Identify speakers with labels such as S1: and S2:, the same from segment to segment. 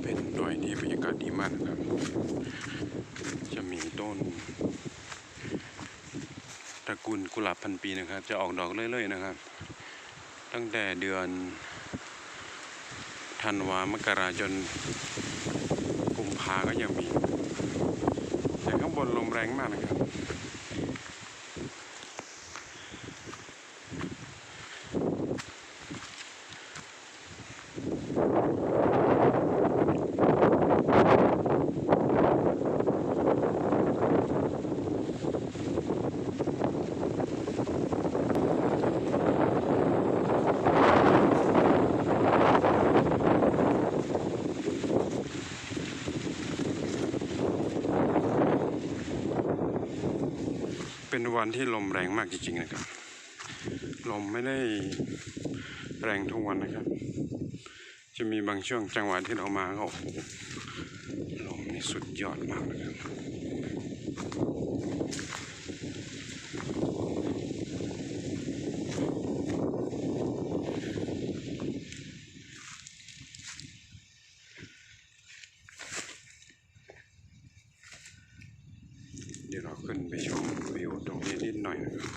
S1: เป็นดอยที่บรรยากาศดีมากนะครับ จะมีต้นตระกูลกุหลาบพันปีนะครับ จะออกดอกเรื่อยๆนะครับ ตั้งแต่เดือนธันวามกราจนกุมภาก็ยังมี แต่ข้างบนลมแรงมากนะครับ เป็นวันที่ลมแรงมากจริงๆนะครับ ลมไม่ได้แรงทุกวันนะครับ จะมีบางช่วงจังหวะที่เรามาก็โอ้โหลมนี่สุดยอดมากนะครับ ดี๋ยวเราขึ้นไปชมวิวตรงนี้นิดหน่อยนะครับ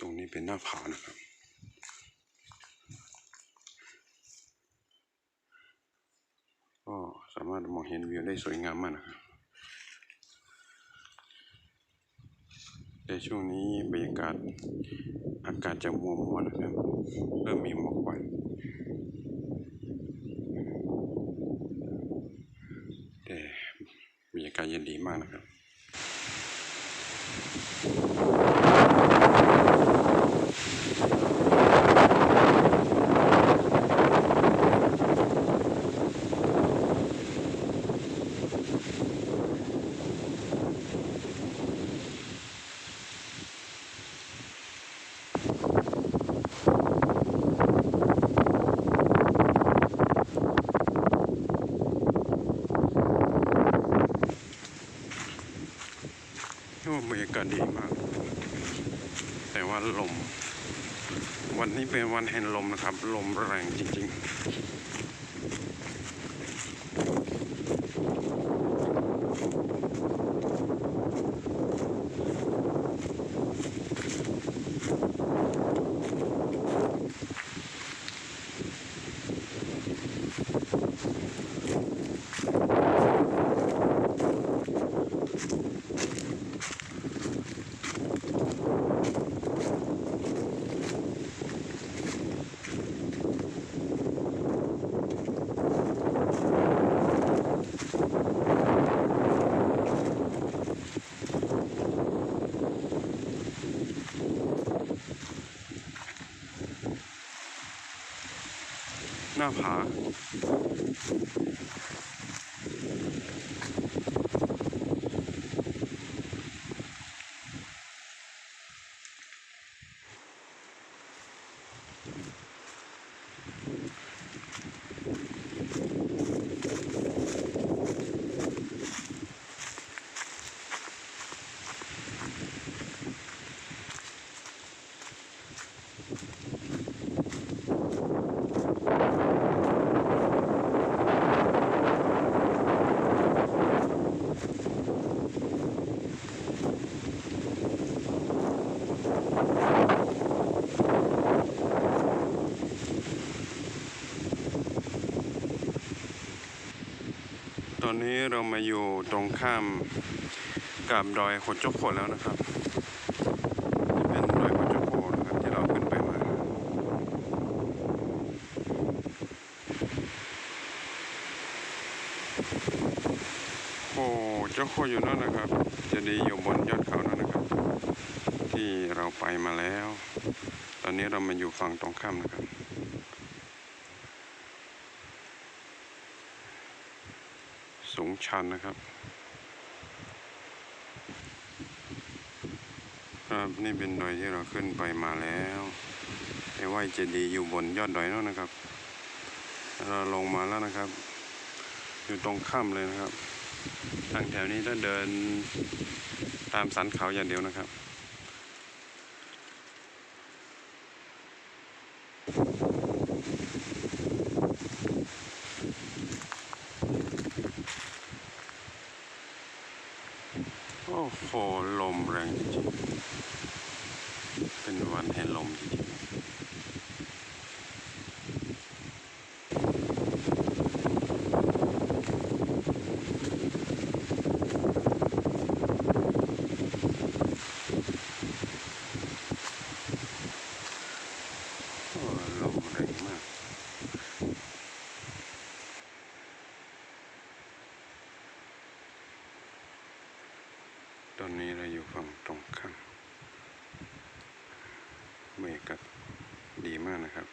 S1: ตรงนี้เป็นหน้าผานะครับก็สามารถมองเห็นวิวได้สวยงามมากนะครับในช่วงนี้บรรยากาศอากาศจะมัวมัวนะครับเริ่มมีหมอกควัน แต่บรรยากาากาศดีมาก แต่ว่าลม วันนี้เป็นวันแห่งลมนะครับ ลมแรงจริง ๆ หน้าผา อนนี้เรามาอยู่ตรงข้ามกับดอยขดจกโคแล้วนะครับเป็นดอยขดจกโคนะครับที่เราขึ้นไปมาโอ้เจ้าโคอยู่นั่นนะครับ จะดีอยู่บนยอดเขานั่นนะครับ ที่เราไปมาแล้ว ตอนนี้เรามาอยู่ฝั่งตรงข้ามนะครับ สูงชันนะครับครับนี่เป็นดอยที่เราขึ้นไปมาแล้วไอ้ไหวเจดีย์อยู่บนยอดดอยนั่นนะครับ เราลงมาแล้วนะครับ อยู่ตรงข้ามเลยนะครับทางแถวนี้ถ้าเดินตามสันเขาอย่างเดียวนะครับ for long range. ตอนนี้เราอยู่ฝั่งตรงข้ามเมฆก็ดีมากนะครับ